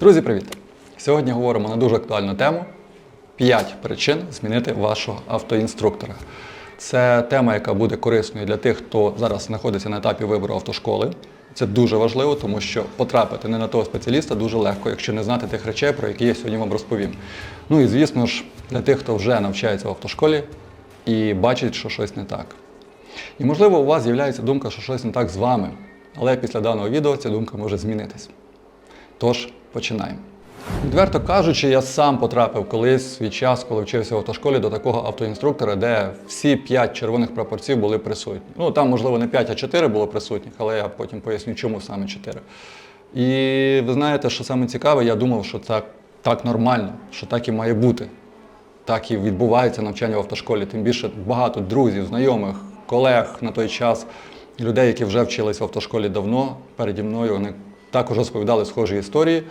Друзі, привіт! Сьогодні говоримо на дуже актуальну тему: 5 причин змінити вашого автоінструктора. Це тема, яка буде корисною для тих, хто зараз знаходиться на етапі вибору автошколи. Це дуже важливо, тому що потрапити не на того спеціаліста дуже легко, якщо не знати тих речей, про які я сьогодні вам розповім. Ну і звісно ж, для тих, хто вже навчається в автошколі і бачить, що щось не так. І можливо, у вас з'являється думка, що щось не так з вами, але після даного відео ця думка може змінитись. Тож починаємо. Відверто кажучи, я сам потрапив колись свій час, коли вчився в автошколі, до такого автоінструктора, де всі п'ять червоних прапорців були присутні. Ну там, можливо, не 5, а 4 було присутніх, але я потім поясню, чому саме 4. І ви знаєте, що саме цікаве, я думав, що так, так нормально, що так і має бути. Так і відбувається навчання в автошколі. Тим більше багато друзів, знайомих, колег на той час, людей, які вже вчились в автошколі давно, переді мною, вони також розповідали схожі історії.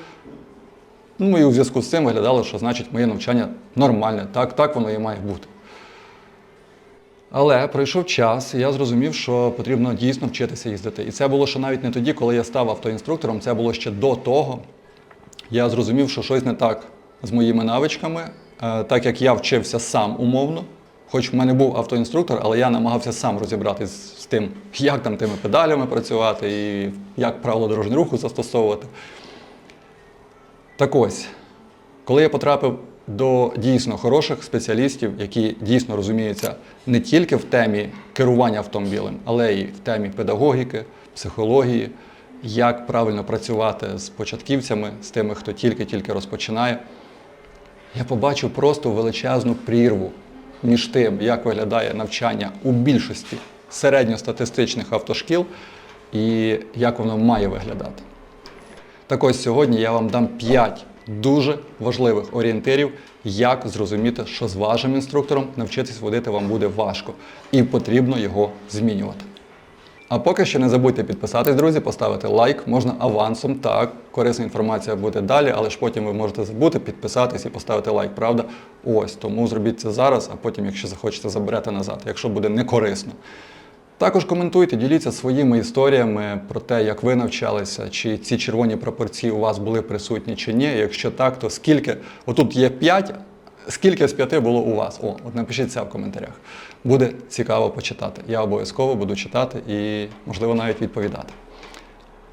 Ну і у зв'язку з цим виглядало, що значить моє навчання нормальне, так, так воно і має бути. Але пройшов час, і я зрозумів, що потрібно дійсно вчитися їздити. І це було ще навіть не тоді, коли я став автоінструктором, це було ще до того. Я зрозумів, що щось не так з моїми навичками, Е, так як я вчився сам умовно. Хоч в мене був автоінструктор, але я намагався сам розібратись з тим, як там тими педалями працювати і як правило дорожнього руху застосовувати. Так ось, коли я потрапив до дійсно хороших спеціалістів, які дійсно розуміються не тільки в темі керування автомобілем, але й в темі педагогіки, психології, як правильно працювати з початківцями, з тими, хто тільки-тільки розпочинає, я побачив просто величезну прірву між тим, як виглядає навчання у більшості середньостатистичних автошкіл і як воно має виглядати. Так ось сьогодні я вам дам 5 дуже важливих орієнтирів, як зрозуміти, що з вашим інструктором навчитись водити вам буде важко і потрібно його змінювати. А поки що не забудьте підписатись, друзі, поставити лайк, можна авансом, так, корисна інформація буде далі, але ж потім ви можете забути підписатись і поставити лайк, правда? Ось, тому зробіть це зараз, а потім, якщо захочете, заберете назад, якщо буде не корисно. Також коментуйте, діліться своїми історіями про те, як ви навчалися, чи ці червоні пропорції у вас були присутні чи ні. Якщо так, то скільки, отут є 5, скільки з 5 було у вас? О, от напишіть це в коментарях. Буде цікаво почитати. Я обов'язково буду читати і, можливо, навіть відповідати.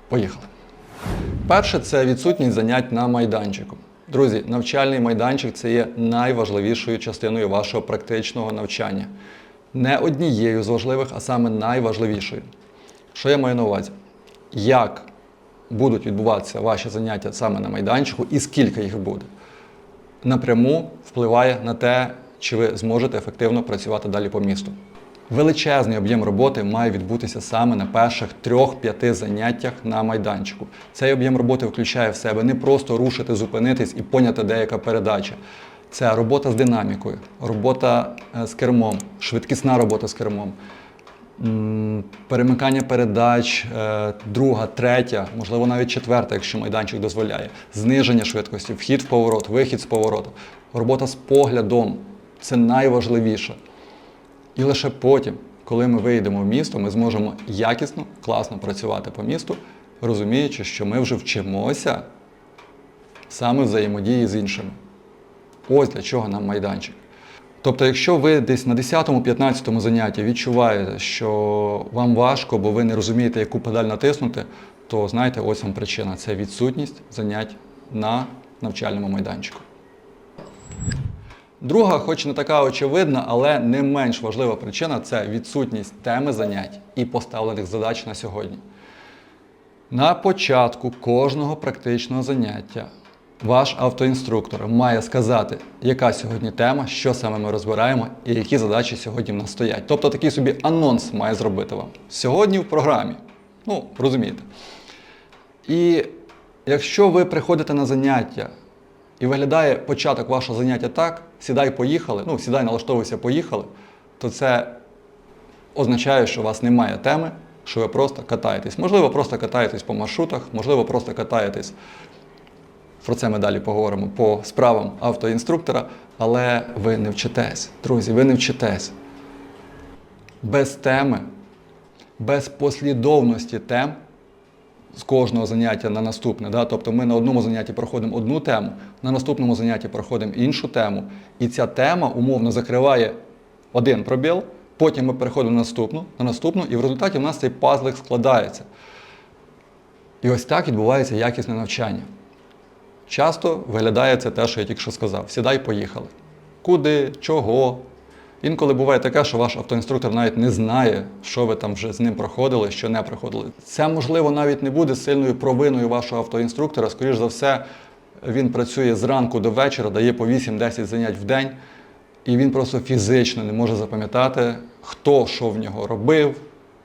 Поїхали. Перше це відсутність занять на майданчику. Друзі, навчальний майданчик це є найважливішою частиною вашого практичного навчання. Не однією з важливих, а саме найважливішою. Що я маю на увазі? Як будуть відбуватися ваші заняття саме на майданчику і скільки їх буде, напряму впливає на те, чи ви зможете ефективно працювати далі по місту. Величезний об'єм роботи має відбутися саме на перших трьох-п'яти заняттях на майданчику. Цей об'єм роботи включає в себе не просто рушити, зупинитись і поняти деяка передача. Це робота з динамікою, робота е, з кермом, швидкісна робота з кермом, перемикання передач, е, друга, третя, можливо, навіть четверта, якщо майданчик дозволяє, зниження швидкості, вхід в поворот, вихід з повороту, робота з поглядом це найважливіше. І лише потім, коли ми вийдемо в місто, ми зможемо якісно, класно працювати по місту, розуміючи, що ми вже вчимося саме взаємодії з іншими. Ось для чого нам майданчик. Тобто, якщо ви десь на 10-15 занятті відчуваєте, що вам важко, бо ви не розумієте, яку педаль натиснути, то знаєте, ось вам причина це відсутність занять на навчальному майданчику. Друга, хоч не така очевидна, але не менш важлива причина це відсутність теми занять і поставлених задач на сьогодні. На початку кожного практичного заняття ваш автоінструктор має сказати, яка сьогодні тема, що саме ми розбираємо і які задачі сьогодні в нас стоять. Тобто такий собі анонс має зробити вам. Сьогодні в програмі. Ну, розумієте. І якщо ви приходите на заняття і виглядає початок вашого заняття так, сідай, поїхали, ну, сідай, налаштовуйся, поїхали, то це означає, що у вас немає теми, що ви просто катаєтесь. Можливо, просто катаєтесь по маршрутах, можливо, просто катаєтесь. Про це ми далі поговоримо по справам автоінструктора, але ви не вчитесь. Друзі, ви не вчитесь. Без теми, без послідовності тем з кожного заняття на наступне. Да? Тобто ми на одному занятті проходимо одну тему, на наступному занятті проходимо іншу тему, і ця тема умовно закриває один пробіл, потім ми переходимо на наступну, на наступну, і в результаті в нас цей пазлик складається. І ось так відбувається якісне навчання. Часто виглядає це те, що я тільки що сказав: сідай, поїхали. Куди, чого. Інколи буває таке, що ваш автоінструктор навіть не знає, що ви там вже з ним проходили, що не проходили. Це, можливо, навіть не буде сильною провиною вашого автоінструктора. Скоріш за все, він працює зранку до вечора, дає по 8-10 занять в день, і він просто фізично не може запам'ятати, хто що в нього робив,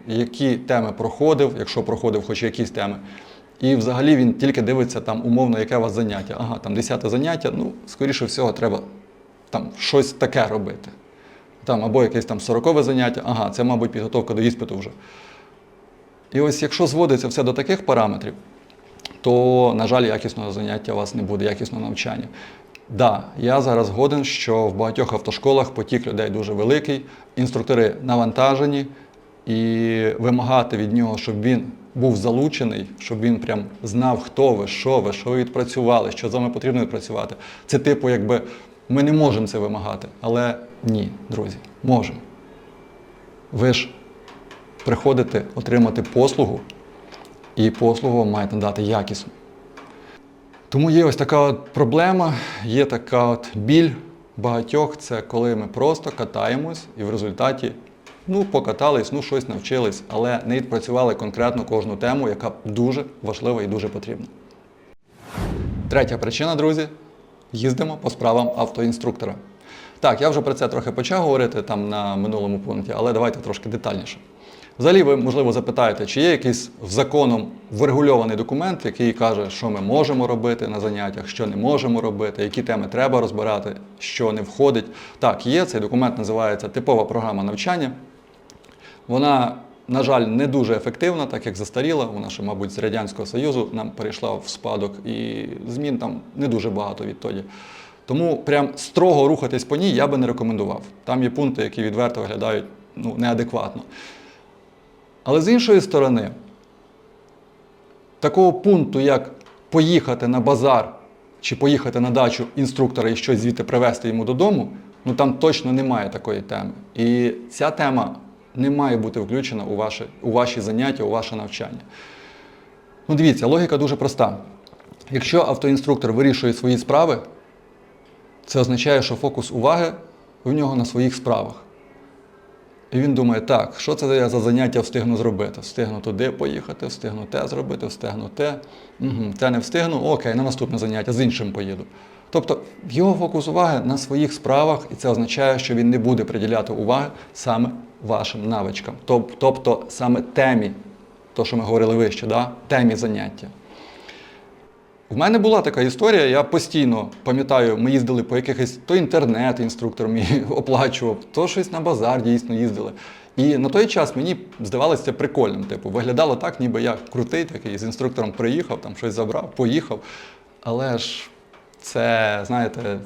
які теми проходив, якщо проходив хоч якісь теми. І взагалі він тільки дивиться там умовно, яке у вас заняття. Ага, там 10 заняття, ну, скоріше всього, треба там щось таке робити. Там, або якесь там 40 заняття, ага, це, мабуть, підготовка до іспиту вже. І ось якщо зводиться все до таких параметрів, то, на жаль, якісного заняття у вас не буде, якісного навчання. Да, я зараз згоден, що в багатьох автошколах потік людей дуже великий, інструктори навантажені, і вимагати від нього, щоб він був залучений, щоб він прям знав, хто ви, що ви, що ви відпрацювали, що з вами потрібно відпрацювати. Це типу, якби ми не можемо це вимагати. Але ні, друзі, можемо. Ви ж приходите отримати послугу, і послугу вам мають надати якісно. Тому є ось така от проблема, є така от біль багатьох, це коли ми просто катаємось і в результаті ну, покатались, ну щось навчились, але не відпрацювали конкретно кожну тему, яка дуже важлива і дуже потрібна. Третя причина, друзі, їздимо по справам автоінструктора. Так, я вже про це трохи почав говорити там на минулому пункті, але давайте трошки детальніше. Взагалі, ви, можливо, запитаєте, чи є якийсь законом врегульований документ, який каже, що ми можемо робити на заняттях, що не можемо робити, які теми треба розбирати, що не входить. Так, є цей документ, називається типова програма навчання. Вона, на жаль, не дуже ефективна, так як застаріла. Вона ще, мабуть, з Радянського Союзу нам перейшла в спадок, і змін там не дуже багато відтоді. Тому прям строго рухатись по ній я би не рекомендував. Там є пункти, які відверто виглядають ну, неадекватно. Але з іншої сторони, такого пункту, як поїхати на базар чи поїхати на дачу інструктора і щось звідти привезти йому додому, ну там точно немає такої теми. І ця тема не має бути включена у ваші, у ваші заняття, у ваше навчання. Ну, дивіться, логіка дуже проста. Якщо автоінструктор вирішує свої справи, це означає, що фокус уваги в нього на своїх справах. І він думає, так, що це я за заняття встигну зробити? Встигну туди поїхати, встигну те зробити, встигну те. Угу, те не встигну, окей, на наступне заняття з іншим поїду. Тобто його фокус уваги на своїх справах, і це означає, що він не буде приділяти уваги саме вашим навичкам, тобто саме темі, то, що ми говорили вище, да? темі заняття. В мене була така історія, я постійно пам'ятаю, ми їздили по якихось, то інтернет інструктор мій оплачував, то щось на базар дійсно їздили. І на той час мені здавалося прикольним. Типу, виглядало так, ніби я крутий такий, з інструктором приїхав, там щось забрав, поїхав. Але ж це, знаєте,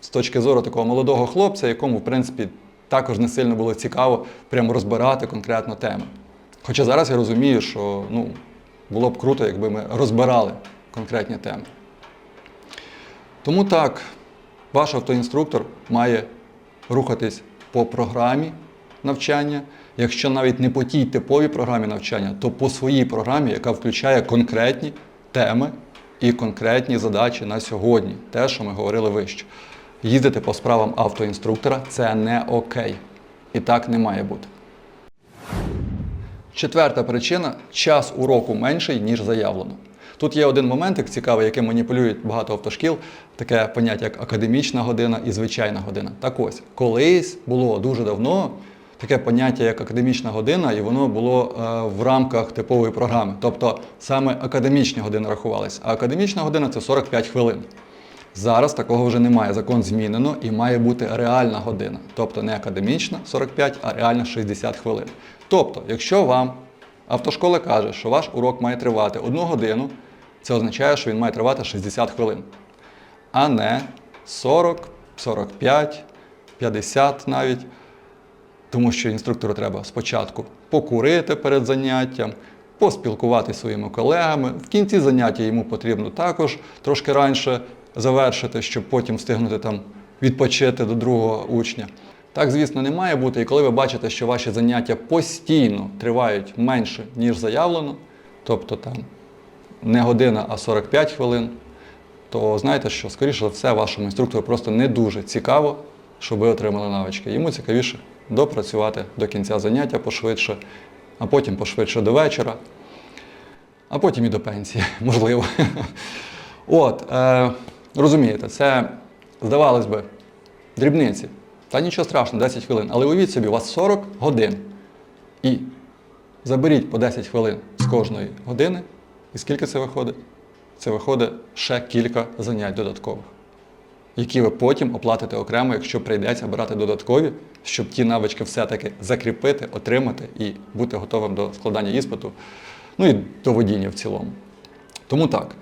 з точки зору такого молодого хлопця, якому, в принципі, також не сильно було цікаво прямо розбирати конкретно теми. Хоча зараз я розумію, що ну, було б круто, якби ми розбирали конкретні теми. Тому так, ваш автоінструктор має рухатись по програмі навчання. Якщо навіть не по тій типовій програмі навчання, то по своїй програмі, яка включає конкретні теми і конкретні задачі на сьогодні. Те, що ми говорили вище. Їздити по справам автоінструктора це не окей. І так не має бути. Четверта причина час уроку менший, ніж заявлено. Тут є один моментик цікавий, яким маніпулюють багато автошкіл, таке поняття, як академічна година і звичайна година. Так ось, колись було дуже давно таке поняття, як академічна година, і воно було е, в рамках типової програми. Тобто саме академічні години рахувалися. А академічна година це 45 хвилин. Зараз такого вже немає. Закон змінено і має бути реальна година. Тобто не академічна 45, а реальна 60 хвилин. Тобто, якщо вам автошкола каже, що ваш урок має тривати одну годину, це означає, що він має тривати 60 хвилин, а не 40, 45, 50 навіть. Тому що інструктору треба спочатку покурити перед заняттям, поспілкуватися зі своїми колегами. В кінці заняття йому потрібно також трошки раніше завершити, щоб потім встигнути там відпочити до другого учня. Так, звісно, не має бути. І коли ви бачите, що ваші заняття постійно тривають менше, ніж заявлено, тобто там не година, а 45 хвилин, то знаєте, що, скоріше за все, вашому інструктору просто не дуже цікаво, щоб ви отримали навички. Йому цікавіше допрацювати до кінця заняття пошвидше, а потім пошвидше до вечора, а потім і до пенсії, можливо. От, е, розумієте, це, здавалось би, дрібниці. Та нічого страшного, 10 хвилин. Але уявіть собі, у вас 40 годин. І заберіть по 10 хвилин з кожної години. І скільки це виходить? Це виходить ще кілька занять додаткових, які ви потім оплатите окремо, якщо прийдеться брати додаткові, щоб ті навички все-таки закріпити, отримати і бути готовим до складання іспиту, ну і до водіння в цілому. Тому так.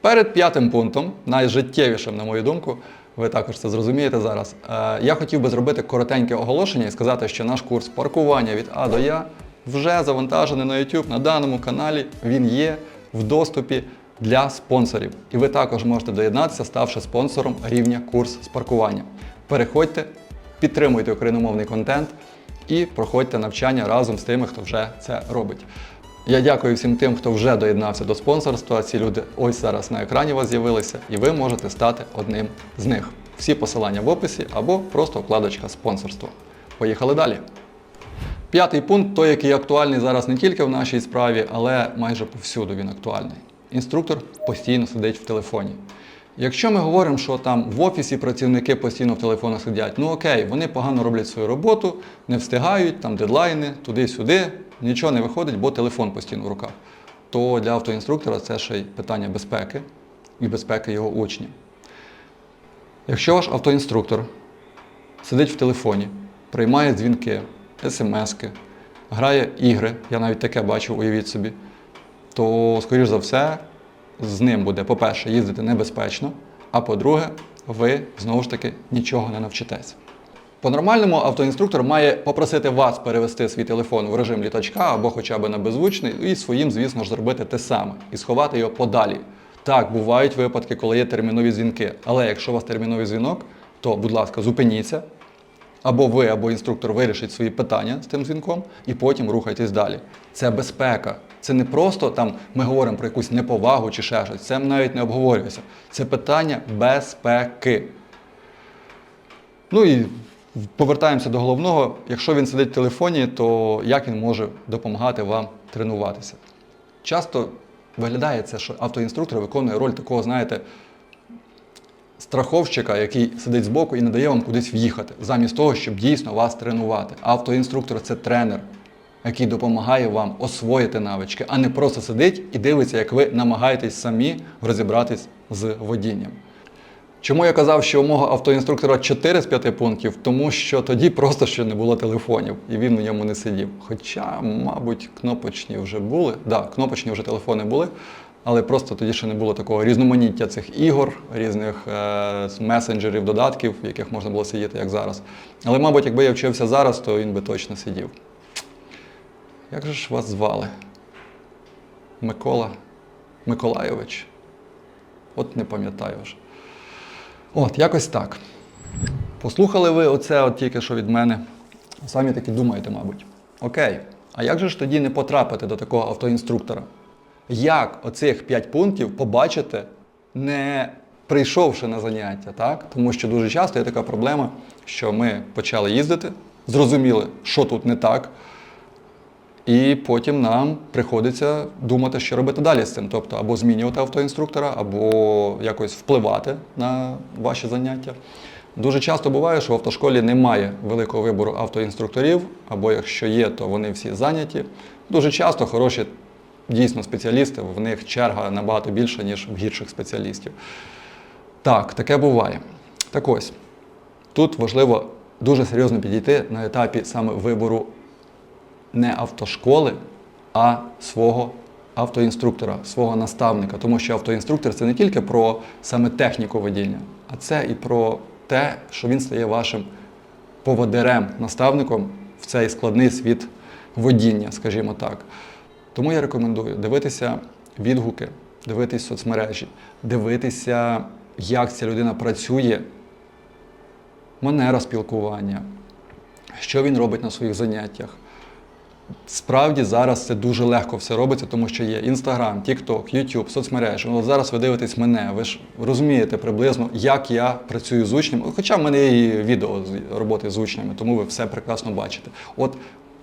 Перед п'ятим пунктом, найжиттєвішим, на мою думку, ви також це зрозумієте зараз. е, Я хотів би зробити коротеньке оголошення і сказати, що наш курс паркування від А до Я вже завантажений на YouTube на даному каналі. Він є в доступі для спонсорів. І ви також можете доєднатися, ставши спонсором рівня курс з паркування. Переходьте, підтримуйте україномовний контент і проходьте навчання разом з тими, хто вже це робить. Я дякую всім тим, хто вже доєднався до спонсорства. Ці люди ось зараз на екрані у вас з'явилися, і ви можете стати одним з них. Всі посилання в описі або просто вкладочка спонсорство. Поїхали далі. П'ятий пункт той, який актуальний зараз не тільки в нашій справі, але майже повсюду він актуальний. Інструктор постійно сидить в телефоні. Якщо ми говоримо, що там в офісі працівники постійно в телефонах сидять, ну окей, вони погано роблять свою роботу, не встигають, там дедлайни, туди-сюди, нічого не виходить, бо телефон постійно в руках. То для автоінструктора це ще й питання безпеки і безпеки його учнів. Якщо ваш автоінструктор сидить в телефоні, приймає дзвінки, смски, грає ігри, я навіть таке бачив, уявіть собі, то, скоріш за все, з ним буде, по-перше, їздити небезпечно, а по-друге, ви знову ж таки нічого не навчитесь. По-нормальному автоінструктор має попросити вас перевести свій телефон в режим літачка або хоча б на беззвучний, і своїм, звісно ж, зробити те саме і сховати його подалі. Так, бувають випадки, коли є термінові дзвінки. Але якщо у вас терміновий дзвінок, то, будь ласка, зупиніться. Або ви, або інструктор вирішить свої питання з тим дзвінком, і потім рухайтесь далі. Це безпека. Це не просто там ми говоримо про якусь неповагу чи ще щось. Це навіть не обговорюється. Це питання безпеки. Ну і повертаємося до головного. Якщо він сидить в телефоні, то як він може допомагати вам тренуватися? Часто виглядає це, що автоінструктор виконує роль такого, знаєте, страховщика, який сидить збоку і не дає вам кудись в'їхати, замість того, щоб дійсно вас тренувати. Автоінструктор це тренер, який допомагає вам освоїти навички, а не просто сидить і дивиться, як ви намагаєтесь самі розібратись з водінням. Чому я казав, що у мого автоінструктора 4 з 5 пунктів? Тому що тоді просто ще не було телефонів, і він на ньому не сидів. Хоча, мабуть, кнопочні вже були. Так, да, кнопочні вже телефони були, але просто тоді ще не було такого різноманіття цих ігор, різних е- месенджерів, додатків, в яких можна було сидіти, як зараз. Але, мабуть, якби я вчився зараз, то він би точно сидів. Як же ж вас звали? Микола Миколайович? От не пам'ятаю вже. От, якось так. Послухали ви оце от тільки що від мене. Самі таки думаєте, мабуть. Окей, а як же ж тоді не потрапити до такого автоінструктора? Як оцих 5 пунктів побачити, не прийшовши на заняття, так? Тому що дуже часто є така проблема, що ми почали їздити, зрозуміли, що тут не так, і потім нам приходиться думати, що робити далі з цим. Тобто або змінювати автоінструктора, або якось впливати на ваші заняття. Дуже часто буває, що в автошколі немає великого вибору автоінструкторів, або якщо є, то вони всі зайняті. Дуже часто хороші дійсно спеціалісти, в них черга набагато більша, ніж в гірших спеціалістів. Так, таке буває. Так ось, тут важливо дуже серйозно підійти на етапі саме вибору не автошколи, а свого автоінструктора, свого наставника. Тому що автоінструктор це не тільки про саме техніку водіння, а це і про те, що він стає вашим поводирем, наставником в цей складний світ водіння, скажімо так. Тому я рекомендую дивитися відгуки, дивитись соцмережі, дивитися, як ця людина працює, манера спілкування, що він робить на своїх заняттях. Справді зараз це дуже легко все робиться, тому що є Інстаграм, Тікток, Ютуб, соцмережі. Ну, зараз ви дивитесь мене, ви ж розумієте приблизно, як я працюю з учнями. Хоча в мене і відео з роботи з учнями, тому ви все прекрасно бачите. От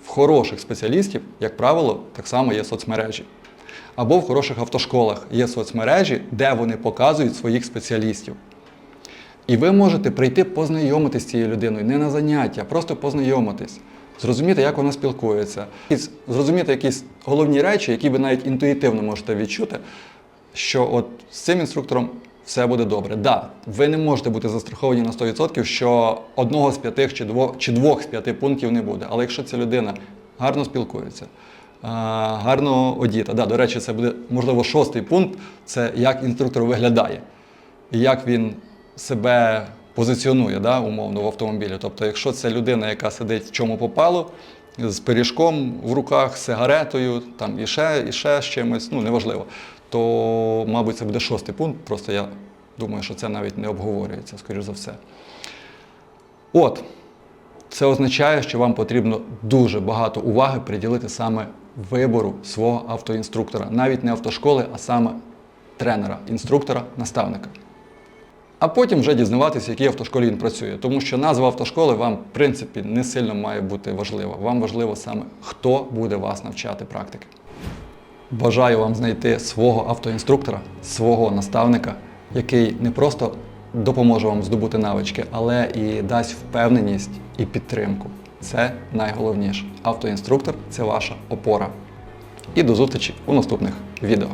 в хороших спеціалістів, як правило, так само є соцмережі. Або в хороших автошколах є соцмережі, де вони показують своїх спеціалістів. І ви можете прийти познайомитись з цією людиною, не на заняття, а просто познайомитись, зрозуміти, як вона спілкується, зрозуміти якісь головні речі, які ви навіть інтуїтивно можете відчути, що от з цим інструктором все буде добре. Да, ви не можете бути застраховані на 100%, що одного з п'яти чи двох, чи двох з п'яти пунктів не буде. Але якщо ця людина гарно спілкується, а, гарно одіта, да, до речі, це буде можливо шостий пункт це як інструктор виглядає і як він себе позиціонує да, умовно в автомобілі. Тобто, якщо це людина, яка сидить в чому попало, з пиріжком в руках, сигаретою, там і ще, і ще з чимось, ну неважливо, то, мабуть, це буде шостий пункт. Просто я думаю, що це навіть не обговорюється, скоріш за все. От, це означає, що вам потрібно дуже багато уваги приділити саме вибору свого автоінструктора, навіть не автошколи, а саме тренера, інструктора, наставника. А потім вже дізнаватися, в якій автошколі він працює. Тому що назва автошколи вам, в принципі, не сильно має бути важлива. Вам важливо саме, хто буде вас навчати практики. Бажаю вам знайти свого автоінструктора, свого наставника, який не просто допоможе вам здобути навички, але і дасть впевненість і підтримку. Це найголовніше. Автоінструктор це ваша опора. І до зустрічі у наступних відео.